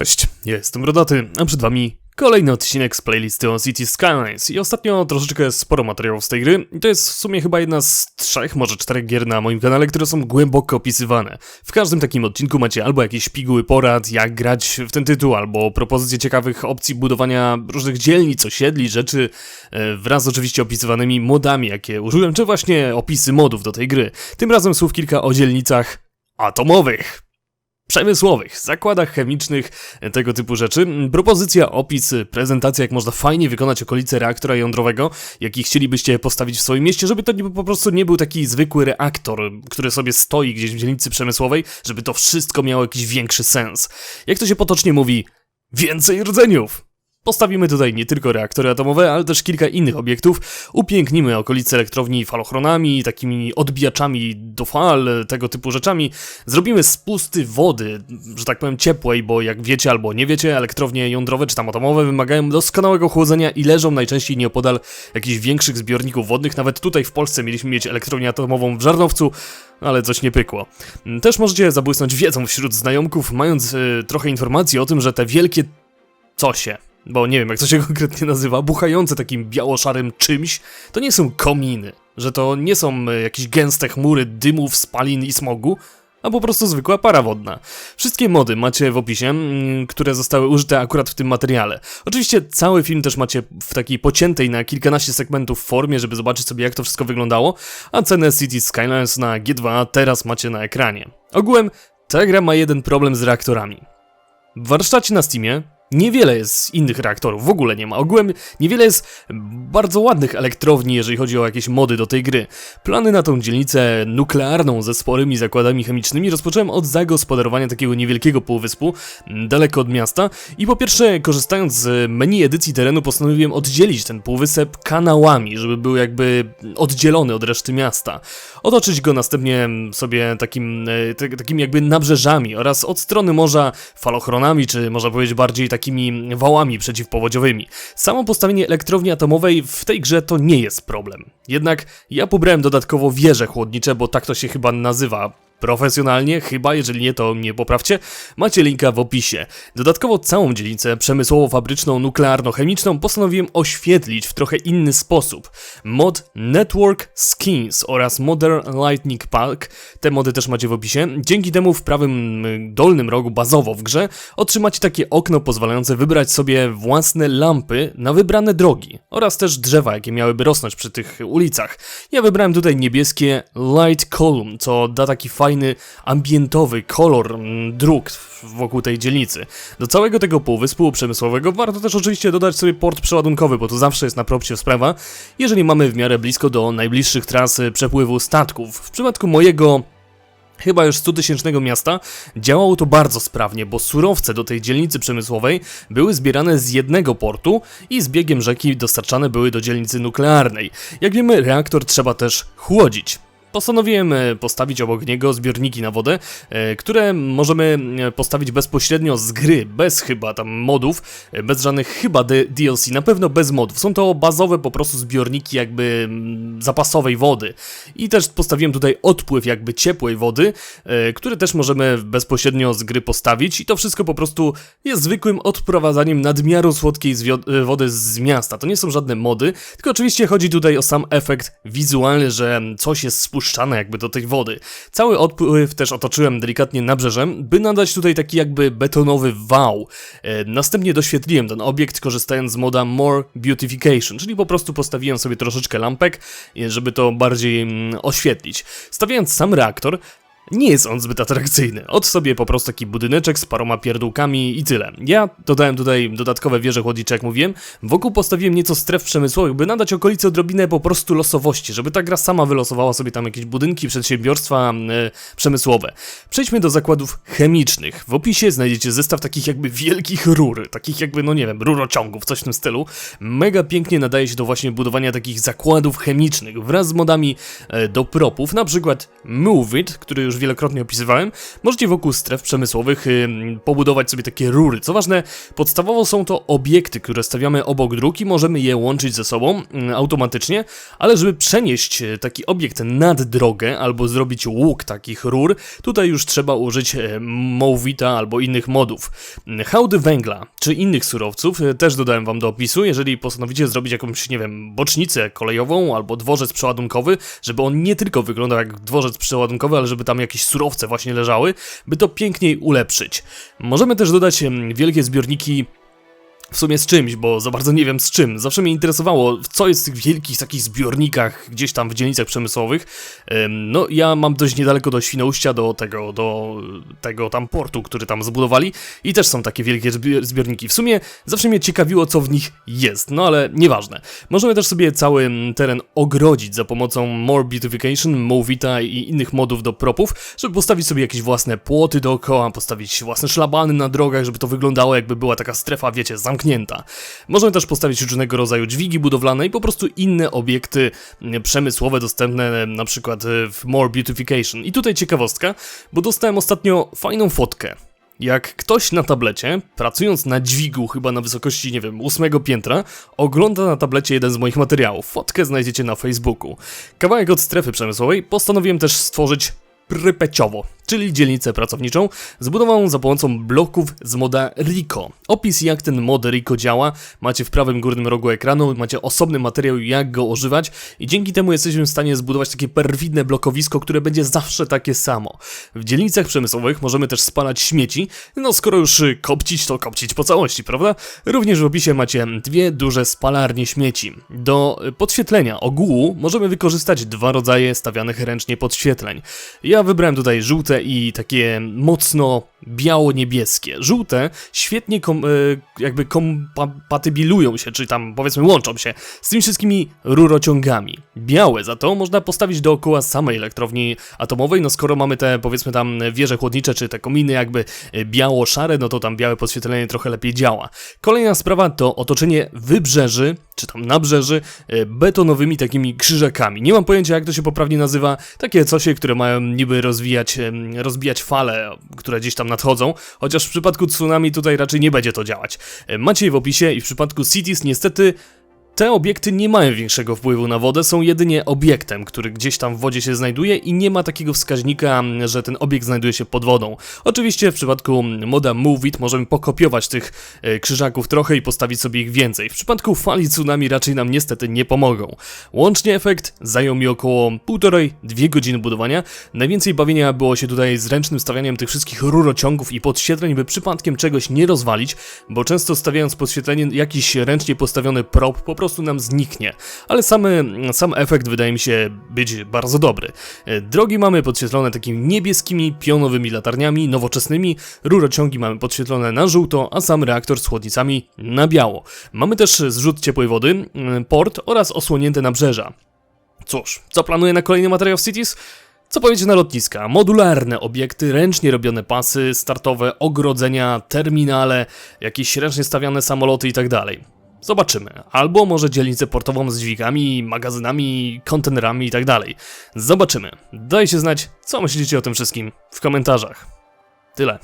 Cześć, jestem Rodaty, a przed wami kolejny odcinek z playlisty o City Skylines i ostatnio troszeczkę sporo materiałów z tej gry i to jest w sumie chyba jedna z trzech, może czterech gier na moim kanale, które są głęboko opisywane. W każdym takim odcinku macie albo jakieś piguły porad, jak grać w ten tytuł, albo propozycje ciekawych opcji budowania różnych dzielnic, osiedli, rzeczy, e, wraz z oczywiście opisywanymi modami, jakie użyłem, czy właśnie opisy modów do tej gry. Tym razem słów kilka o dzielnicach atomowych przemysłowych, zakładach chemicznych, tego typu rzeczy. Propozycja, opis, prezentacja, jak można fajnie wykonać okolice reaktora jądrowego, jaki chcielibyście postawić w swoim mieście, żeby to nie, po prostu nie był taki zwykły reaktor, który sobie stoi gdzieś w dzielnicy przemysłowej, żeby to wszystko miało jakiś większy sens. Jak to się potocznie mówi, więcej rdzeniów! Postawimy tutaj nie tylko reaktory atomowe, ale też kilka innych obiektów. Upięknimy okolice elektrowni falochronami, takimi odbijaczami do fal, tego typu rzeczami. Zrobimy spusty wody, że tak powiem ciepłej, bo jak wiecie albo nie wiecie, elektrownie jądrowe czy tam atomowe wymagają doskonałego chłodzenia i leżą najczęściej nieopodal jakichś większych zbiorników wodnych. Nawet tutaj w Polsce mieliśmy mieć elektrownię atomową w Żarnowcu, ale coś nie pykło. Też możecie zabłysnąć wiedzą wśród znajomków, mając y, trochę informacji o tym, że te wielkie cosie, bo nie wiem jak to się konkretnie nazywa, buchające takim biało-szarym czymś, to nie są kominy, że to nie są e, jakieś gęste chmury dymów, spalin i smogu, a po prostu zwykła para wodna. Wszystkie mody macie w opisie, mm, które zostały użyte akurat w tym materiale. Oczywiście cały film też macie w takiej pociętej na kilkanaście segmentów formie, żeby zobaczyć sobie jak to wszystko wyglądało, a cenę City Skylines na G2 teraz macie na ekranie. Ogółem ta gra ma jeden problem z reaktorami. W warsztacie na Steamie Niewiele jest innych reaktorów, w ogóle nie ma. Ogółem niewiele jest bardzo ładnych elektrowni, jeżeli chodzi o jakieś mody do tej gry. Plany na tą dzielnicę nuklearną ze sporymi zakładami chemicznymi rozpocząłem od zagospodarowania takiego niewielkiego półwyspu daleko od miasta i po pierwsze korzystając z menu edycji terenu postanowiłem oddzielić ten półwysep kanałami, żeby był jakby oddzielony od reszty miasta. Otoczyć go następnie sobie takim, e, takim jakby nabrzeżami oraz od strony morza falochronami, czy można powiedzieć bardziej tak takimi wałami przeciwpowodziowymi. Samo postawienie elektrowni atomowej w tej grze to nie jest problem. Jednak ja pobrałem dodatkowo wieże chłodnicze, bo tak to się chyba nazywa profesjonalnie, chyba jeżeli nie to nie poprawcie, macie linka w opisie. Dodatkowo całą dzielnicę przemysłowo-fabryczną nuklearno-chemiczną postanowiłem oświetlić w trochę inny sposób. Mod Network Skins oraz Modern Lightning Park, te mody też macie w opisie. Dzięki temu w prawym y, dolnym rogu bazowo w grze otrzymacie takie okno pozwalające wybrać sobie własne lampy na wybrane drogi oraz też drzewa, jakie miałyby rosnąć przy tych ulicach. Ja wybrałem tutaj niebieskie Light Column, co da taki fajny fajny, ambientowy kolor mm, dróg wokół tej dzielnicy. Do całego tego półwyspu przemysłowego warto też oczywiście dodać sobie port przeładunkowy, bo to zawsze jest na propcie sprawa, jeżeli mamy w miarę blisko do najbliższych tras przepływu statków. W przypadku mojego chyba już 100-tysięcznego miasta, działało to bardzo sprawnie, bo surowce do tej dzielnicy przemysłowej były zbierane z jednego portu i z biegiem rzeki dostarczane były do dzielnicy nuklearnej. Jak wiemy, reaktor trzeba też chłodzić. Postanowiłem e, postawić obok niego zbiorniki na wodę, e, które możemy e, postawić bezpośrednio z gry, bez chyba tam modów, bez żadnych chyba DLC, na pewno bez modów. Są to bazowe po prostu zbiorniki jakby mm, zapasowej wody. I też postawiłem tutaj odpływ jakby ciepłej wody, które też możemy bezpośrednio z gry postawić i to wszystko po prostu jest zwykłym odprowadzaniem nadmiaru słodkiej wody z miasta. To nie są żadne mody, tylko oczywiście chodzi tutaj o sam efekt wizualny, że coś jest spuszczone wpuszczane jakby do tej wody. Cały odpływ też otoczyłem delikatnie nabrzeżem, by nadać tutaj taki jakby betonowy wał. E, następnie doświetliłem ten obiekt korzystając z moda More Beautification, czyli po prostu postawiłem sobie troszeczkę lampek, e, żeby to bardziej mm, oświetlić. Stawiając sam reaktor, nie jest on zbyt atrakcyjny. Od sobie po prostu taki budyneczek z paroma pierdółkami i tyle. Ja dodałem tutaj dodatkowe wieże chłodnicze, jak mówiłem. Wokół postawiłem nieco stref przemysłowych, by nadać okolicy odrobinę po prostu losowości, żeby ta gra sama wylosowała sobie tam jakieś budynki, przedsiębiorstwa e, przemysłowe. Przejdźmy do zakładów chemicznych. W opisie znajdziecie zestaw takich jakby wielkich rur, takich jakby, no nie wiem, rurociągów, coś w tym stylu. Mega pięknie nadaje się do właśnie budowania takich zakładów chemicznych wraz z modami e, do propów, na przykład Move It, który już wielokrotnie opisywałem, możecie wokół stref przemysłowych ym, pobudować sobie takie rury. Co ważne, podstawowo są to obiekty, które stawiamy obok dróg i możemy je łączyć ze sobą ym, automatycznie, ale żeby przenieść e, taki obiekt nad drogę albo zrobić łuk takich rur, tutaj już trzeba użyć e, Movita albo innych modów. Hałdy węgla czy innych surowców też dodałem wam do opisu, jeżeli postanowicie zrobić jakąś, nie wiem, bocznicę kolejową albo dworzec przeładunkowy, żeby on nie tylko wyglądał jak dworzec przeładunkowy, ale żeby tam jakieś surowce właśnie leżały, by to piękniej ulepszyć. Możemy też dodać wielkie zbiorniki w sumie z czymś, bo za bardzo nie wiem z czym. Zawsze mnie interesowało, co jest w tych wielkich takich zbiornikach gdzieś tam w dzielnicach przemysłowych. No, ja mam dość niedaleko do Świnoujścia, do tego, do tego tam portu, który tam zbudowali i też są takie wielkie zbi- zbiorniki. W sumie zawsze mnie ciekawiło, co w nich jest, no ale nieważne. Możemy też sobie cały teren ogrodzić za pomocą More Beautification, Movita i innych modów do propów, żeby postawić sobie jakieś własne płoty dookoła, postawić własne szlabany na drogach, żeby to wyglądało jakby była taka strefa, wiecie, zamknięta. Możemy też postawić różnego rodzaju dźwigi budowlane i po prostu inne obiekty mm, przemysłowe dostępne na przykład e, w More Beautification. I tutaj ciekawostka, bo dostałem ostatnio fajną fotkę. Jak ktoś na tablecie, pracując na dźwigu, chyba na wysokości, nie wiem, ósmego piętra, ogląda na tablecie jeden z moich materiałów. Fotkę znajdziecie na Facebooku. Kawałek od strefy przemysłowej postanowiłem też stworzyć Prypeciowo, czyli dzielnicę pracowniczą, zbudowaną za pomocą bloków z moda Rico. Opis jak ten mod Rico działa macie w prawym górnym rogu ekranu, macie osobny materiał jak go używać i dzięki temu jesteśmy w stanie zbudować takie perfidne blokowisko, które będzie zawsze takie samo. W dzielnicach przemysłowych możemy też spalać śmieci, no skoro już y, kopcić, to kopcić po całości, prawda? Również w opisie macie dwie duże spalarnie śmieci. Do y, podświetlenia ogółu możemy wykorzystać dwa rodzaje stawianych ręcznie podświetleń. Ja wybrałem tutaj żółte i takie mocno biało-niebieskie. Żółte świetnie kom, y, jakby kompatybilują się, czy tam powiedzmy łączą się z tymi wszystkimi rurociągami. Białe za to można postawić dookoła samej elektrowni atomowej, no skoro mamy te powiedzmy tam wieże chłodnicze, czy te kominy jakby y, biało-szare, no to tam białe podświetlenie trochę lepiej działa. Kolejna sprawa to otoczenie wybrzeży, czy tam nabrzeży, y, betonowymi takimi krzyżakami. Nie mam pojęcia jak to się poprawnie nazywa, takie cosie, które mają niby rozwijać, rozbijać fale, które gdzieś tam nadchodzą, chociaż w przypadku tsunami tutaj raczej nie będzie to działać. E, Macie je w opisie i w przypadku Cities niestety te obiekty nie mają większego wpływu na wodę, są jedynie obiektem, który gdzieś tam w wodzie się znajduje i nie ma takiego wskaźnika, że ten obiekt znajduje się pod wodą. Oczywiście w przypadku moda Move It możemy pokopiować tych e, krzyżaków trochę i postawić sobie ich więcej. W przypadku fali tsunami raczej nam niestety nie pomogą. Łącznie efekt zajął mi około 1,5-2 godziny budowania. Najwięcej bawienia było się tutaj z ręcznym stawianiem tych wszystkich rurociągów i podświetleń, by przypadkiem czegoś nie rozwalić, bo często stawiając podświetlenie jakiś ręcznie postawiony prop po prostu nam zniknie. Ale samy, sam efekt wydaje mi się być bardzo dobry. E, Drogi mamy podświetlone takimi niebieskimi, pionowymi latarniami, nowoczesnymi, rurociągi mamy podświetlone na żółto, a sam reaktor z chłodnicami na biało. Mamy też zrzut ciepłej wody, mm, port oraz osłonięte nabrzeża. Cóż, co planuję na kolejny materiał Cities? Co powiedzieć na lotniska? Modularne obiekty, ręcznie robione pasy startowe, ogrodzenia, terminale, jakieś ręcznie stawiane samoloty i tak. Zobaczymy. Albo może dzielnicę portową z dźwigami, magazynami, kontenerami i tak. Zobaczymy. Dajcie znać, co myślicie o tym wszystkim w komentarzach. Tyle.